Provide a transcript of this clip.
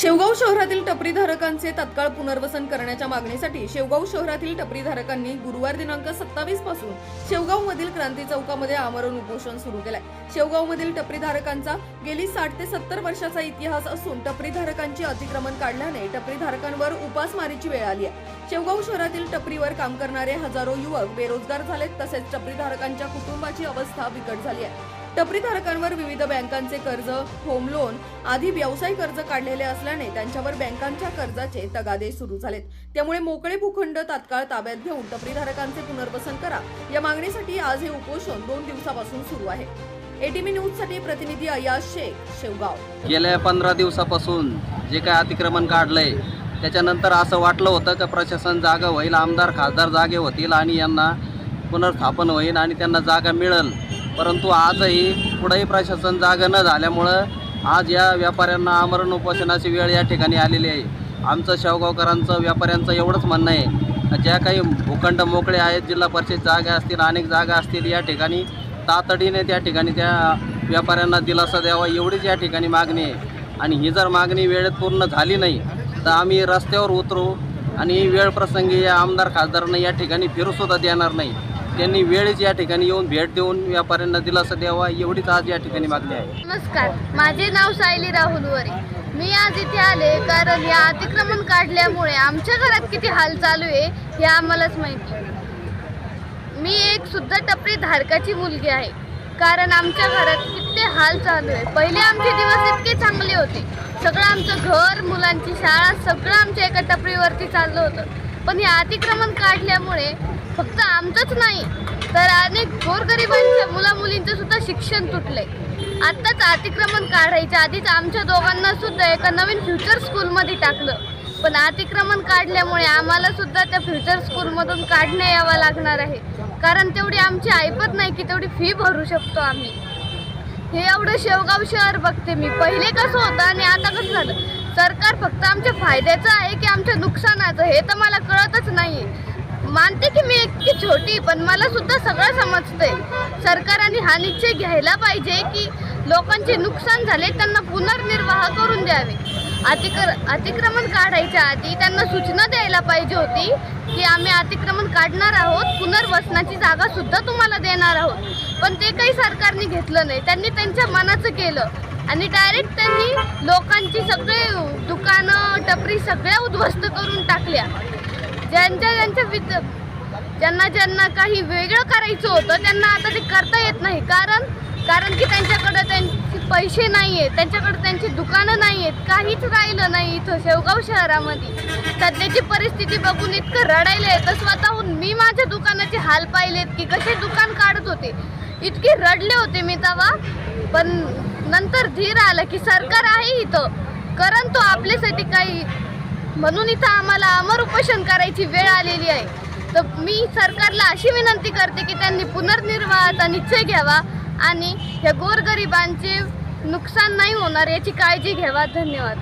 शेवगाव शहरातील टपरीधारकांचे तत्काळ पुनर्वसन करण्याच्या मागणीसाठी शेवगाव शहरातील टपरीधारकांनी गुरुवार दिनांक सत्तावीसपासून शेवगाव मधील क्रांती चौकामध्ये आमरण उपोषण सुरू केलंय. शेवगाव मधील टपरीधारकांचा गेली साठ ते सत्तर वर्षाचा इतिहास असून टपरीधारकांची अतिक्रमण काढल्याने टपरीधारकांवर उपासमारीची वेळ आली आहे. शेवगाव शहरातील टपरीवर काम करणारे हजारो युवक बेरोजगार झालेत तसेच टपरीधारकांच्या कुटुंबाची अवस्था बिकट झाली आहे. टपरीधारकांवर विविध बँकांचे कर्ज होम लोन आदी व्यवसाय कर्ज काढलेले असल्याने त्यांच्यावर बँकांच्या कर्जाचे तगादे सुरू झालेत. त्यामुळे मोकळे भूखंड तात्काळ ताब्यात घेऊन टपरीधारकांचे पुनर्वसन करा. या मागणीसाठी आज हे उपोषण दोन दिवसापासून सुरू आहे. एटीबी न्यूजसाठी प्रतिनिधी अयाज शेख शेवगाव. गेल्या पंधरा दिवसापासून जे काय अतिक्रमण काढलंय त्याच्यानंतर असं वाटलं होतं का प्रशासन जागा होईल आमदार खासदार जागे होतील आणि यांना पुनर्स्थापन होईल आणि त्यांना जागा मिळेल. परंतु आजही पुढंही प्रशासन जागा न झाल्यामुळं आज या व्यापाऱ्यांना आमरण उपोषणाची वेळ या ठिकाणी आलेली आहे. आमचं शेवगावकरांचं व्यापाऱ्यांचं एवढंच म्हणणं आहे. ज्या काही भूखंड मोकळे आहेत जिल्हा परिषद जागा असतील अनेक जागा असतील या ठिकाणी तातडीने त्या ठिकाणी त्या व्यापाऱ्यांना दिलासा द्यावा एवढीच या ठिकाणी मागणी आहे. आणि ही जर मागणी वेळेत पूर्ण झाली नाही तर आम्ही रस्त्यावर उतरू आणि वेळ प्रसंगी या आमदार खासदारांना या ठिकाणी फिरूसुद्धा देणार नाही. त्यांनी वेळेच या ठिकाणी येऊन भेट देऊन व्यापाऱ्यांना दिलासा द्यावा एवढीच आज या ठिकाणी मागणी आहे. नमस्कार माझे नाव सायली राहुल वरे. मी आज इथे आले कारण या अतिक्रमण काढल्यामुळे आमच्या घरात किती हाल चालू आहे हे आम्हालाच माहिती मी एक सुद्धा टपरी धारकाची मुलगी आहे. कारण आमच्या घरात किती हाल चालू आहे. पहिले आमचे दिवस इतके चांगले होते. सगळं आमचं घर मुलांची शाळा सगळं आमच्या एका टपरीवरती चाललं होतं. पण हे अतिक्रमण काढल्यामुळे फक्त आमचंच नाही. तर अनेक गोरगरिबांच्या मुलामुलींचं सुद्धा शिक्षण तुटलंय. आत्ताच अतिक्रमण काढायच्या आधीच आमच्या दोघांना सुद्धा एका नवीन फ्युचर स्कूलमध्ये टाकलं. पण अतिक्रमण काढल्यामुळे आम्हाला सुद्धा त्या फ्युचर स्कूलमधून काढण्या यावं लागणार आहे. कारण तेवढी आमची ऐपत नाही की तेवढी फी भरू शकतो आम्ही. हे एवढं शेवगाव शहर बघते मी. पहिले कसं होतं आणि आता कसं झालं? सरकार फक्त आमच्या फायद्याचं आहे की आमच्या नुकसानाचं हे तर मला कळतच नाही मानते की मी इतकी छोटी पण मला सुद्धा सगळं समजते सरकारने हा निश्चय घ्यायला पाहिजे की लोकांचे नुकसान झाले त्यांना पुनर्निर्वाह करून द्यावे. अतिक्र अतिक्रमण काढायच्या आधी त्यांना सूचना द्यायला पाहिजे होती की आम्ही अतिक्रमण काढणार आहोत पुनर्वसनाची जागा सुद्धा तुम्हाला देणार आहोत. पण ते काही सरकारने घेतलं नाही त्यांनी त्यांच्या मनाचं केलं. आणि डायरेक्ट त्यांनी लोकांची सगळे दुकानं टपरी सगळ्या उद्ध्वस्त करून टाकल्या. ज्यांच्या ज्यांच्या विद ज्यांना ज्यांना काही वेगळं करायचं होतं त्यांना आता ते करता येत नाही. कारण कारण की त्यांच्याकडे त्यांचे पैसे नाही आहेत त्यांच्याकडे त्यांची दुकानं नाही आहेत काहीच राहिलं नाही इथं शेवगाव शहरामध्ये. सध्याची परिस्थिती बघून इतकं रडायला येतं स्वतःहून मी माझ्या दुकानाचे हाल पाहिलेत की कसे दुकान काढत होते. इतके रडले होते मी तेव्हा पण नंतर धीर आलं की सरकार आहे इथं. कारण तो आपल्यासाठी काही म्हणून इथं आम्हाला अमर उपोषण करायची वेळ आलेली आहे. तर मी सरकारला अशी विनंती करते की त्यांनी पुनर्निर्वाहाचा निश्चय घ्यावा आणि ह्या गोरगरिबांचे नुकसान नाही होणार याची काळजी घ्यावा. धन्यवाद.